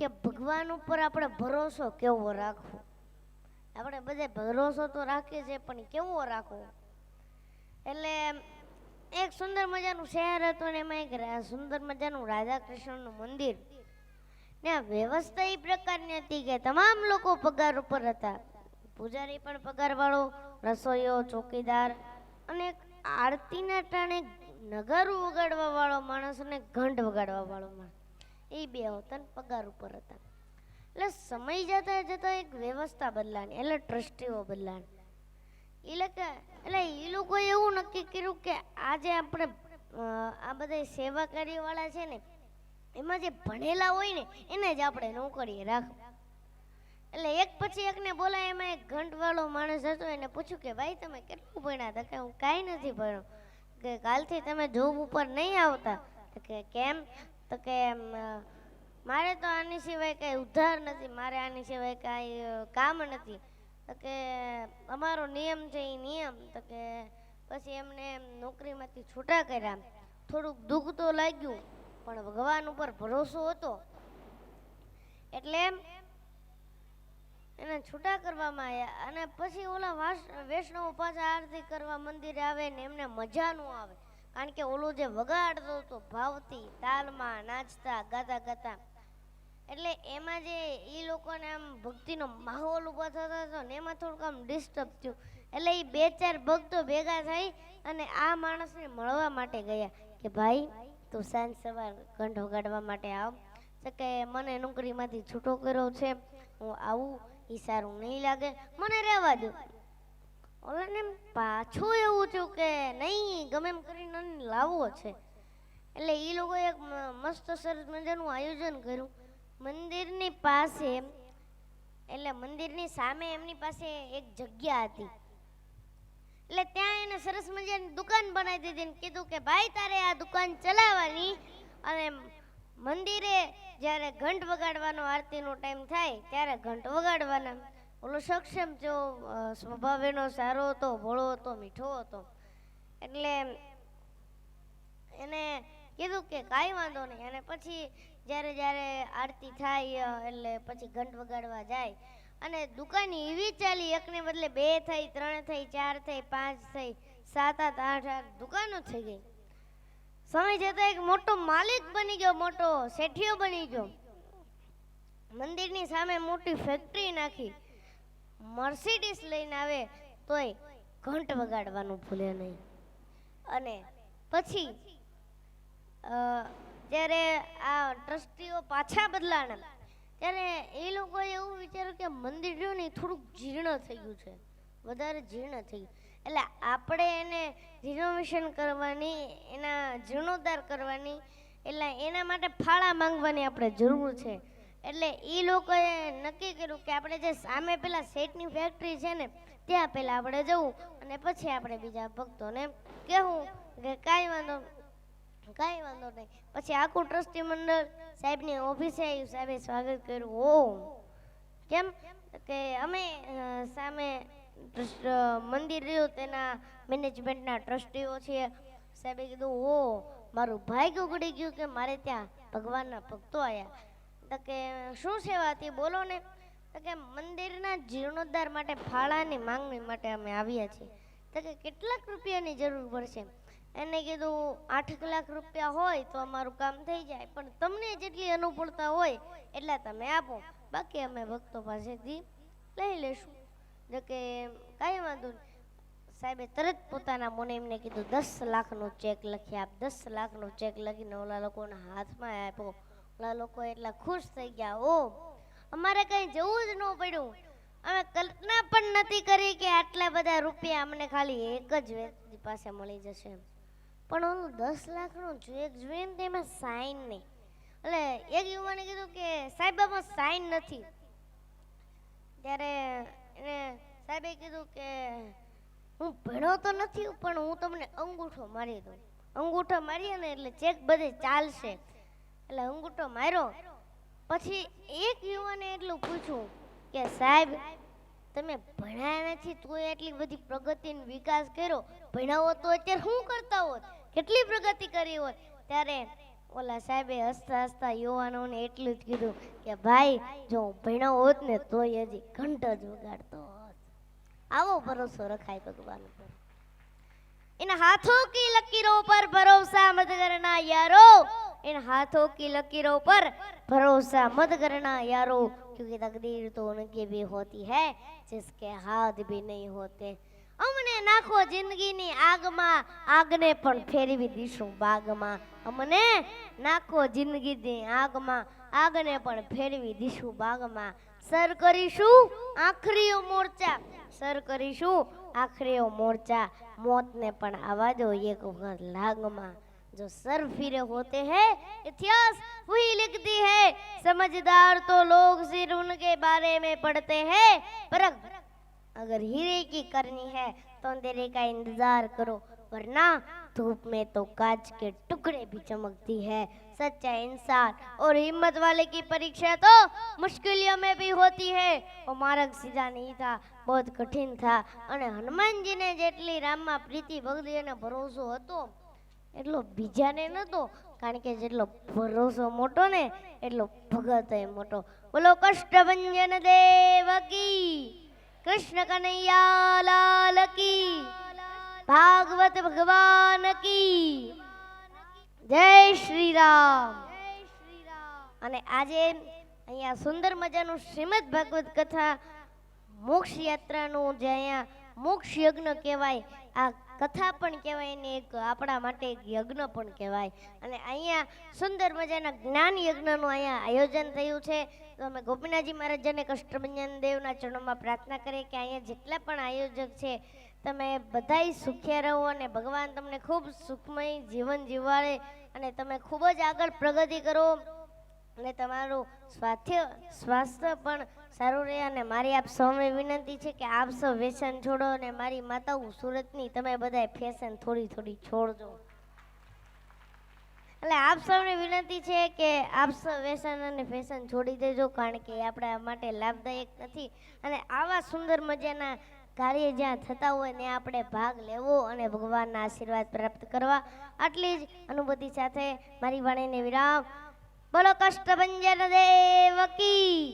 કે ભગવાન ઉપર આપણે ભરોસો કેવો રાખવો? આપણે બધે ભરોસો તો રાખીએ છીએ, પણ કેવો રાખવો? એટલે એક સુંદર મજાનું શહેર હતું ને એમાં એક સુંદર મજાનું રાધા કૃષ્ણનું મંદિર. ને આ વ્યવસ્થા એ પ્રકારની હતી કે તમામ લોકો પગાર ઉપર હતા. પૂજારી પણ પગારવાળો, રસોઈયો, ચોકીદાર અને આરતીના ટાણે નગારું વગાડવા વાળો માણસ અને ઘંટ વગાડવા વાળો માણસ. એ બે હતા પગાર ઉપર હતા. એટલે સમય જતા જતા એક વ્યવસ્થા બદલાની એટલે ટ્રસ્ટીઓ બદલાની એ લોકો, એટલે એ લોકોએ એવું નક્કી કર્યું કે આજે આપણે આ બધા સેવા કાર્યવાળા છે ને, એમાં જે ભણેલા હોય ને, એને જ આપણે નોકરીએ રાખ એટલે એક પછી એકને બોલાય, એમાં એક ઘંટવાળો માણસ હતો, એને પૂછ્યું કે, ભાઈ, તમે કેટલું ભણ્યા? હતા કે, હું કાંઈ નથી ભણ્યો. કે, કાલથી તમે જોબ ઉપર નહીં આવતા. તો કે, કેમ? તો કે મારે તો આની સિવાય કાંઈ ઉધાર નથી, મારે આની સિવાય કાંઈ કામ નથી. તો કે અમારો નિયમ છે એ નિયમ, તો કે પછી એમને નોકરીમાંથી છૂટા કર્યા. થોડુંક દુઃખ તો લાગ્યું, પણ ભગવાન ઉપર ભરોસો હતો. એટલે એને છૂટા કરવામાં આવ્યા. અને પછી ઓલા વૈષ્ણવ પાછા આરતી કરવા મંદિરે આવે ને એમને મજા ન આવે. કારણ કે ઓલું જે વગાડતો હતો, ભાવથી તાલમાં નાચતા, ગાતા ગાતા. એટલે એમાં જે એ લોકોને આમ ભક્તિનો માહોલ ઊભો થતો હતો ને, એમાં થોડુંક આમ ડિસ્ટર્બ થયું. એટલે એ બે ચાર ભક્તો ભેગા થઈ અને આ માણસને મળવા માટે ગયા કે, ભાઈ, તું સાંજ સવાર ઘંટ વગાડવા માટે આવ. કે મને નોકરીમાંથી છૂટો કર્યો છે. હું આવું એ સારું નહીં લાગે. મને રહેવા દો. ઓલાને પાછું એવું થયું કે નહીં, ગમે એમ કરીને લાવવો છે. એટલે એ લોકોએ એક મસ્ત સરસ મજાનું આયોજન કર્યું. મંદિરની પાસે એટલે મંદિરની સામે એમની પાસે એક જગ્યા હતી. એટલે ત્યાં એને સરસ મજાની દુકાન બનાવી દીધી ને કીધું કે, ભાઈ, તારે આ દુકાન ચલાવવાની. અને મંદિરે જ્યારે ઘંટ વગાડવાનો આરતીનો ટાઈમ થાય, ત્યારે ઘંટ વગાડવાના. ઓલો સક્ષમ જો અ, સ્વભાવ એનો સારો હતો ભોળો હતો મીઠો હતો. એટલે એને કીધું કે કાંઈ વાંધો નહીં. અને પછી જ્યારે જ્યારે આરતી થાય એટલે પછી ઘંટ વગાડવા જાય. અને દુકાન એવી ચાલી એકને બદલે બે થઈ ત્રણ થઈ ચાર થઈ પાંચ થઈ સાત આઠ આઠ આઠ દુકાનો થઈ ગઈ. સમય જતા એક મોટો માલિક બની ગયો મોટો શેઠિયો બની ગયો. મંદિરની સામે મોટી ફેક્ટરી નાખી. મર્સિડીસ લઈને આવે, તોય ઘંટ વગાડવાનું ભૂલે નહીં. અને પછી જ્યારે આ ટ્રસ્ટીઓ પાછા બદલાણા, ત્યારે એ લોકોએ એવું વિચાર્યું કે મંદિર રહ્યું ને થોડુંક જીર્ણ થઈ ગયું છે, વધારે જીર્ણ થઈ ગયું એટલે આપણે એને રિનોવેશન કરવાની, એના જીર્ણોદ્ધાર કરવાની, એટલે એના માટે ફાળા માંગવાની આપણે જરૂર છે. એટલે એ લોકોએ નક્કી કર્યું કે આપણે જે સામે પેલા સેટની ફેક્ટરી છે ને, ત્યાં પહેલાં આપણે જવું અને પછી આપણે બીજા ભક્તોને કહેવું. કે કાંઈ વાંધો કાંઈ વાંધો નહીં. પછી આખું ટ્રસ્ટી મંડળ સાહેબની ઓફિસે આવ્યું સાહેબે સ્વાગત કર્યું. ઓ, કેમ? કે અમે સામે મંદિર રહ્યું, તેના મેનેજમેન્ટના ટ્રસ્ટીઓ છીએ. સાહેબે કીધું, ઓ, મારું ભાગ્ય ઉગડી ગયું કે મારે ત્યાં ભગવાનના ભક્તો આવ્યા તો કે શું સેવા હતી બોલો ને? તો કે મંદિરના જીર્ણોદ્ધાર માટે ફાળાની માંગણી માટે અમે આવ્યા છીએ. તો કે કેટલાક રૂપિયાની જરૂર પડશે? એને કીધું, આઠ લાખ રૂપિયા હોય તો અમારું કામ થઈ જાય, પણ તમને જેટલી અનુકૂળતા હોય એટલા તમે આપો. બાકી અમે ભક્તો પાસેથી લઈ લેશું જો કે કાંઈ વાંધો નહીં. સાહેબે તરત પોતાના મને એમને કીધું, દસ લાખનો ચેક લખી આપ, દસ લાખનો ચેક લખીને ઓલા લોકોના હાથમાં આપ્યો ઓલા લોકો એટલા ખુશ થઈ ગયા. ઓ, અમારે કંઈ જવું જ ન પડ્યું. અમે કલ્પના પણ નથી કરી કે આટલા બધા રૂપિયા અમને ખાલી એક જ વ્યક્તિ પાસે મળી જશે. પણ ઓલું દસ લાખનો ચેક જોઈએ ને તેમાં સાઈન નહીં. એટલે એક યુવાને કીધું કે, સાહેબ, આમાં સાઈન નથી. ત્યારે એને સાહેબે કીધું કે, હું ભણ્યો તો નથી, પણ હું તમને અંગૂઠો મારી દઉં. અંગૂઠો મારી ને એટલે ચેક બધે ચાલશે. એટલે અંગૂઠો માર્યો પછી એક યુવાને એટલું પૂછ્યું કે સાહેબ તમે ભણ્યા નથી તોય એટલી બધી પ્રગતિ ને વિકાસ કર્યો ભણ્યા હોત તો અત્યારે શું કરતા હોત કેટલી પ્રગતિ કરી હોત ત્યારે ઓલા સાહેબે હસતા હસતા યુવાનોને એટલું જ કીધું કે ભાઈ જો હું ભણ્યો હોત ને તોય હજી ઘંટ જ વગાડતો હોત આવો ભરોસો રખાય ભગવાન પર इन हाथों की लकीरों पर भरोसा मत करना यारो इन हाथों की लकीरों पर भरोसा मत करना यारो क्योंकि तकदीर तो उनकी भी होती है जिसके हाथ भी नहीं होते અમને નાખો જિંદગીની આગમાં આગને પણ ફેરવી દીશું બાગમાં અમને નાખો જિંદગીની આગમાં આગને પણ ફેરવી દીશું બાગમાં સર કરીશું આખરીઓ મોરચા સર કરીશું આખરીઓ મોરચા મોતને પણ આવા દો એક વખત લાગમાં जो सर फिरे होते हैं इतिहास वही लिखती है समझदार तो लोग सिर्फ उनके बारे में पढ़ते हैं पर अगर हीरे की करनी है तो अंधेरे का इंतजार करो वरना धूप में तो कांच के टुकड़े भी चमकती है सच्चा इंसान और हिम्मत वाले की परीक्षा तो मुश्किलों में भी होती है वो मार्ग सीधा नहीं था बहुत कठिन था અને હનુમાનજીને જેટલી રામમાં પ્રીતિ ભક્તિ અને ભરોસો હતો એટલો બીજાને નહોતો કારણ કે જેટલો ભરોસો મોટો ને, એટલો ભગત મોટો. બોલો કષ્ટભંજન દેવકી કૃષ્ણ કનૈયા લાલ કી, ભાગવત ભગવાન કી. જય શ્રી રામ અને આજે અહીંયા સુંદર મજાનું શ્રીમદ ભાગવત કથા મોક્ષ યાત્રાનું જે અહીંયા મોક્ષ યજ્ઞ કહેવાય. આ કથા પણ કહેવાય ને એક આપણા માટે એક યજ્ઞ પણ કહેવાય. અને અહીંયા સુંદર મજાના જ્ઞાન યજ્ઞનું અહીંયા આયોજન થયું છે. તો અમે ગોપીનાથજી મહારાજાને કષ્ટભંજન દેવના ચરણોમાં પ્રાર્થના કરીએ કે અહીંયા જેટલા પણ આયોજક છે, તમે બધાય સુખ્યા રહો અને ભગવાન તમને ખૂબ સુખમય જીવન જીવાડે અને તમે ખૂબ જ આગળ પ્રગતિ કરો. અને તમારું સ્વાસ્થ્ય સ્વાસ્થ્ય પણ સારું રહે અને મારી આપ સૌને વિનંતી છે કે આપ સૌ વ્યસન છોડો અને મારી માતાઓ સુરતની તમે બધા ફેશન થોડી થોડી છોડજો. એટલે આપ સૌને વિનંતી છે કે આપ સૌ વ્યસન અને ફેશન છોડી દેજો કારણ કે આપણા માટે લાભદાયક નથી. અને આવા સુંદર મજાના કાર્ય જ્યાં થતા હોય ને આપણે ભાગ લેવો અને ભગવાનના આશીર્વાદ પ્રાપ્ત કરવા. આટલી જ અનુભૂતિ સાથે મારી વાણીને વિરામ. બોલો કષ્ટભંજન દેવકી